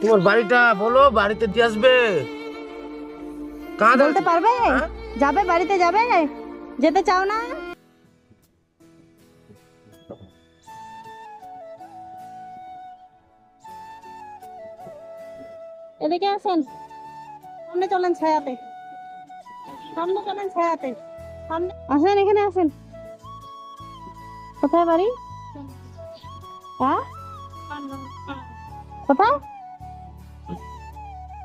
তোমার বাড়িটা বলো বাড়িতে দিয়ে আসবে। কাঁদ বলতে পারবে? হ্যাঁ? যাবে বাড়িতে যাবে? যেতে চাও না? এদিকে আসেন। সামনে চলেন ছায়াতে। সামনে চলেন ছায়াতে। সামনে আসেন এখানে আসেন। কোথায় বাড়ি? হ্যাঁ? কোথায়?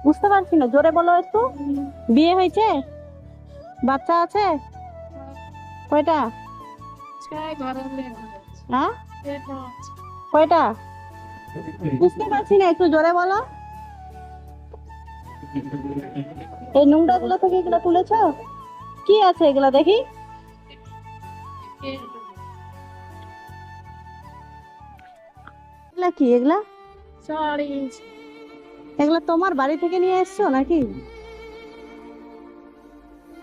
বুঝতে পারছি না, জোরে বলো একটু। বিয়ে হয়েছে? বাচ্চা আছে? কয়টা? হ্যাঁ? কয়টা? বুঝতে পারছি না, একটু জোরে বলো। এই নোংরা গুলো থেকে এগুলো তুলেছো? কি আছে এগুলা দেখি? কি এগুলা? এগুলা তোমার বাড়ি থেকে নিয়ে এসছো নাকি?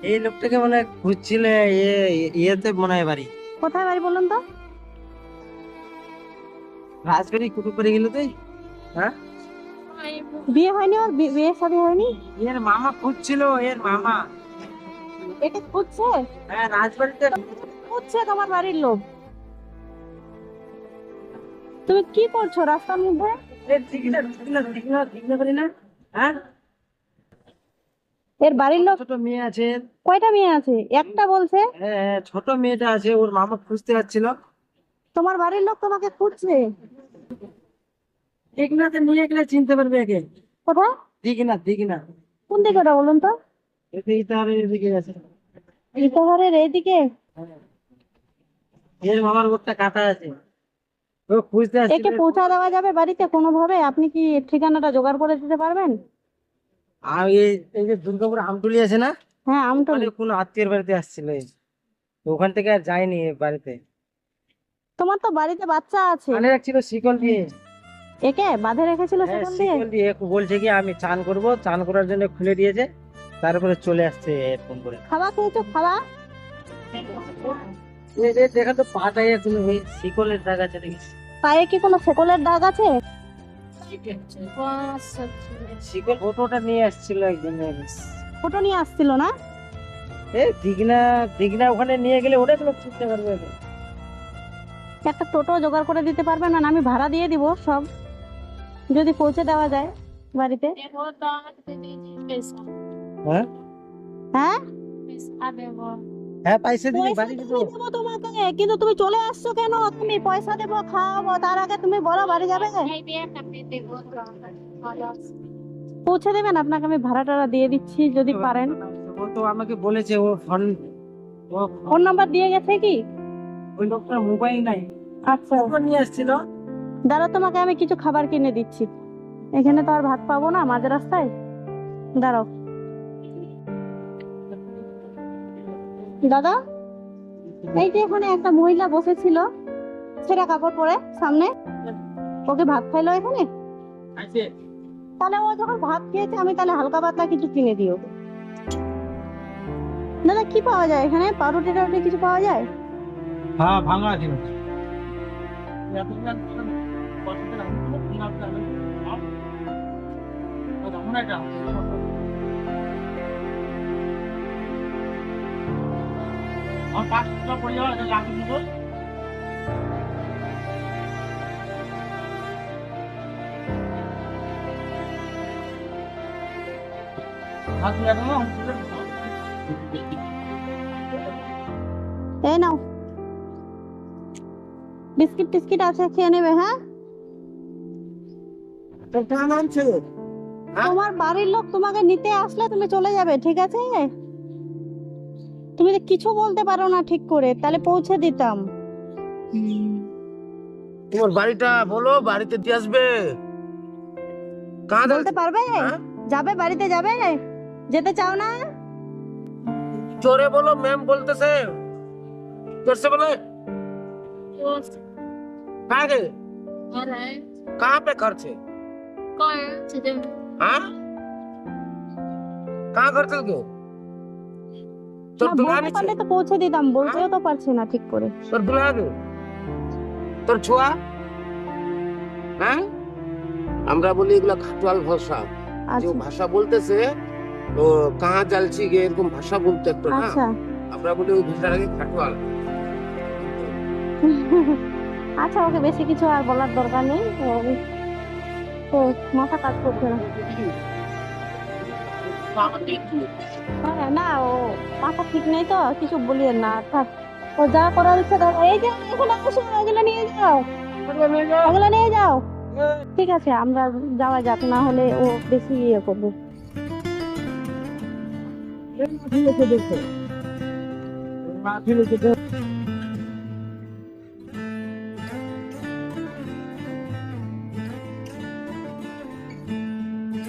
এই লোকটাকে মানে খুঁজছিলে ইয়ে ইয়েতে মনে হয় বাড়ি। কোথায় বাড়ি বলুন তো? রাজবাড়ি কুটু করে গেল তুই? হ্যাঁ? বিয়ে হয়নি ওর? বিয়ে শাদী হয়নি? এর মামা খুঁজছিল এর মামা। একে খুঁজছে? হ্যাঁ রাজবাড়িতে। খুঁজছে তোমার বাড়ির লোক। তুমি কি করছ রাস্তার মধ্যে? হ্যাঁ? এর বাড়ির লোক ছোট মেয়ে আছে। কয়টা মেয়ে আছে? একটা বলছে। হ্যাঁ, হ্যাঁ, ছোট মেয়েটা আছে ওর মামা খুঁজতে যাচ্ছিল। তোমার বাড়ির লোক তোমাকে খুঁজছে? নিয়ে গেলে চিনতে পারবে একে। কোথায়? দিগনা দিগনা কোন দিকে ওটা বলুন তো? ইতাহারের এদিকে আছে। ইটাহারের এইদিকে? এর মামার গোটটা কাটা আছে। একে পৌঁছা দেওয়া যাবে বাড়িতে কোনোভাবে আপনি কি ঠিকানাটা জোগাড় করে দিতে পারবেন আর এই যে দুর্গাপুর আমটুলি আছে না হ্যাঁ আমটা ওখানে কোনো আত্মীয়ের বাড়িতে আসছিল ওখান থেকে আর যায়নি বাড়িতে তোমার তো বাড়িতে বাচ্চা আছে মানে রাখছিল শিকল দিয়ে একে বাঁধে রেখেছিল হ্যাঁ, সেখান দিয়ে শিকল দিয়ে বলছে কি আমি চান করব চান করার জন্য খুলে দিয়েছে তারপরে চলে আসছে ফোন করে খাওয়া খেয়েছো খাওয়া দেখা তো পাটাই তুমি শিকলের দাগ আছে দেখিস পায়ে কি কোনো সেকলের দাগ আছে? শিকল ফটোটা নিয়ে আসছিল ফটো নিয়ে আসছিল না? এ দিঘনা দিঘনা ওখানে নিয়ে গেলে ওটা তো চিনতে পারবে একটা টোটো জোগাড় করে দিতে পারবেন না আমি ভাড়া দিয়ে দিব সব। যদি পৌঁছে দেওয়া যায় বাড়িতে। হ্যাঁ? হ্যাঁ? হ্যাঁ পয়সা দিবি বাড়ি দিব তোমাকে কিন্তু তুমি চলে আসছো কেন? তুমি পয়সা দেবো খাওয়াবো তার আগে তুমি বলো বাড়ি যাবে? পৌঁছে দেবেন আপনাকে আমি ভাড়া টাড়া দিয়ে দিচ্ছি যদি পারেন। ও তো আমাকে বলেছে ও ফোন ও ফোন নাম্বার দিয়ে গেছে কি? ওই লোকটার মোবাইল নাই। আচ্ছা। নিয়ে আসছিল? দাঁড়া তোমাকে আমি কিছু খাবার কিনে দিচ্ছি। এখানে তো আর ভাত পাবো না মাঝ রাস্তায়। দাঁড়াও। দাদা এই যে এখানে একটা মহিলা বসেছিল ছেঁড়া কাপড় পরে সামনে ওকে ভাত খাইলো এখানে তাহলে ও যখন ভাত খেয়েছে আমি তাহলে হালকা পাতলা কিছু কিনে দিও দাদা কি পাওয়া যায় এখানে পাউরুটি টাউরুটি কিছু পাওয়া যায় হ্যাঁ ভাঙা আছে এই নাও বিস্কিট টিস্কিট আছে খেয়ে নেবে হ্যাঁ তোমার বাড়ির লোক তোমাকে নিতে আসলে তুমি চলে যাবে ঠিক আছে তুমি তো কিছু বলতে পারো না ঠিক করে তাহলে পৌঁছে দিতাম তোমার বাড়িটা বলো বাড়িতে দিয়ে আসবে কাঁদ বলতে পারবে হ্যাঁ? যাবে বাড়িতে যাবে যেতে চাও না জোরে বলো ম্যাম বলতেছে कैसे बोले कहाँ गए कहाँ पे खर्च है हाँ कहाँ खर्च गए তোর না, পারলে তো পৌঁছে দিতাম বলতেও তো পারছি না ঠিক করে। তোর দুলা তোর ছুয়া? হ্যাঁ? আমরা বলি এগুলা খাটোয়াল ভাষা। যে আচ্ছা। ভাষা বলতেছে তো কাহা চালছি গে এরকম ভাষা বলতে একটু না? আচ্ছা। আমরা বলি ওই ভাষাটাকে খাটোয়াল। আচ্ছা ওকে বেশি কিছু আর বলার দরকার নেই। তো মাথা কাজ করছে না। হ্যাঁ, না, ও মাথা ঠিক নেই তো, কিছু বলিয়ে না, থাক। ও যা করার ইচ্ছা এই যে এখানে আসো এগুলো নিয়ে যাও। এগুলো নিয়ে যাও। ঠিক আছে, আমরা যাওয়া যাক, না হলে ও বেশি ইয়ে করবে। ঠিক আছে দেখো।